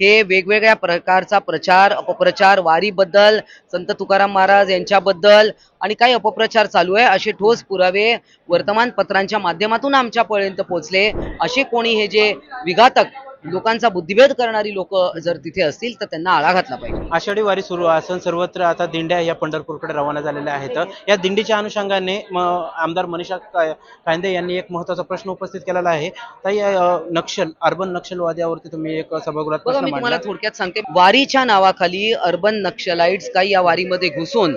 हे वेगवेगळ्या प्रकारचा प्रचार अपप्रचार वारीबद्दल संत तुकाराम महाराज यांच्याबद्दल आणि काही अपप्रचार चालू आहे. असे ठोस पुरावे वर्तमानपत्रांच्या माध्यमातून आमच्यापर्यंत पोहोचले. असे कोणी हे जे विघातक लोकांचा बुद्धिभेद करणारी लोक जर तिथे असतील तर त्यांना आळा घातला पाहिजे. आषाढी वारी सुरू असून सर्वत्र आता दिंड्या या पंढरपूरकडे रवाना झालेल्या आहेत. या दिंडीच्या अनुषंगाने आमदार मनीषा कायंदे यांनी एक महत्त्वाचा प्रश्न उपस्थित केलेला आहे. ताई नक्षल अर्बन नक्षलवाद्यावरती तुम्ही एक सभागृहात बघा प्रश्न मी तुम्हाला थोडक्यात सांगते. वारीच्या नावाखाली अर्बन नक्षलाइट्स काही या वारीमध्ये घुसून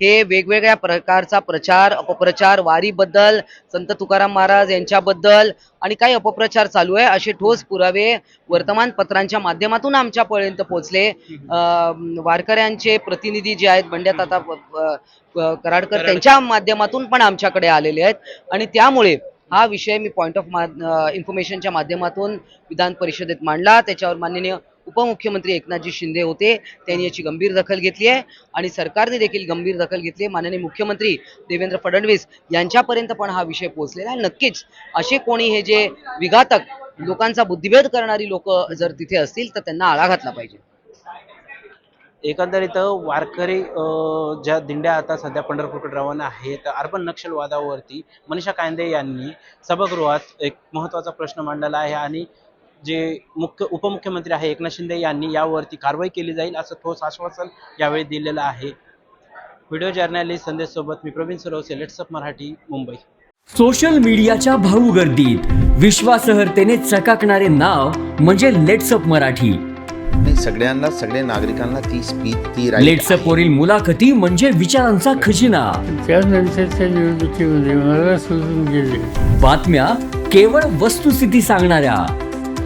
हे वेगवेगळ्या प्रकारचा प्रचार अपप्रचार वारीबद्दल संत तुकाराम महाराज यांच्याबद्दल आणि काही अपप्रचार चालू आहे. असे ठोस पुरावे वर्तमानपत्रांच्या माध्यमातून आमच्यापर्यंत पोहोचले. वारकऱ्यांचे प्रतिनिधी जे आहेत बंड्यात आता कराडकर त्यांच्या माध्यमातून पण आमच्याकडे आलेले आहेत. आणि त्यामुळे हा विषय मी पॉईंट ऑफ इन्फॉर्मेशनच्या माध्यमातून विधान परिषदेत मांडला. त्याच्यावर माननीय उपमुख्यमंत्री एकनाथजी शिंदे होते. त्यांनी याची गंभीर दखल घेतली आहे आणि सरकारने देखील गंभीर दखल घेतली आहे. माननीय मुख्यमंत्री देवेंद्र फडणवीस यांच्यापर्यंत पण हा विषय पोहोचलेला आहे. नक्कीच असे कोणी हे जे विघातक लोकांचा बुद्धिभेद करणारी लोक जर तिथे असतील तर त्यांना आळा घातला पाहिजे. एकंदरीत वारकरी ज्या दिंड्या आता सध्या पंढरपूरकडे रवाना आहेत अर्बन नक्षलवादावरती मनीषा कायंदे यांनी सभागृहात एक महत्त्वाचा प्रश्न मांडलेला आहे आणि जे मुख्य उपमुख्यमंत्री आहे एकनाथ शिंदे यांनी यावरती कारवाई केली जाईल असं ठोस आश्वासन यावेळी दिलेलं आहे. व्हिडिओ जर्नलिस्ट संदेश सोबत मी प्रवीण सरवसे लेट्सअप मराठी मुंबई. सोशल मीडियाच्या भाऊ गर्दीत विश्वासार्हतेने चकाकणारे नाव म्हणजे लेट्सअप मराठी. सगळ्यांना सगळ्या नागरिकांना ती स्पीच ती लेट्सअप वरील मुलाखती म्हणजे विचारांचा खजिना. त्यानंतरच्या निवडणुकीमध्ये मला सोडून गेले. बातम्या केवळ वस्तुस्थिती सांगणाऱ्या.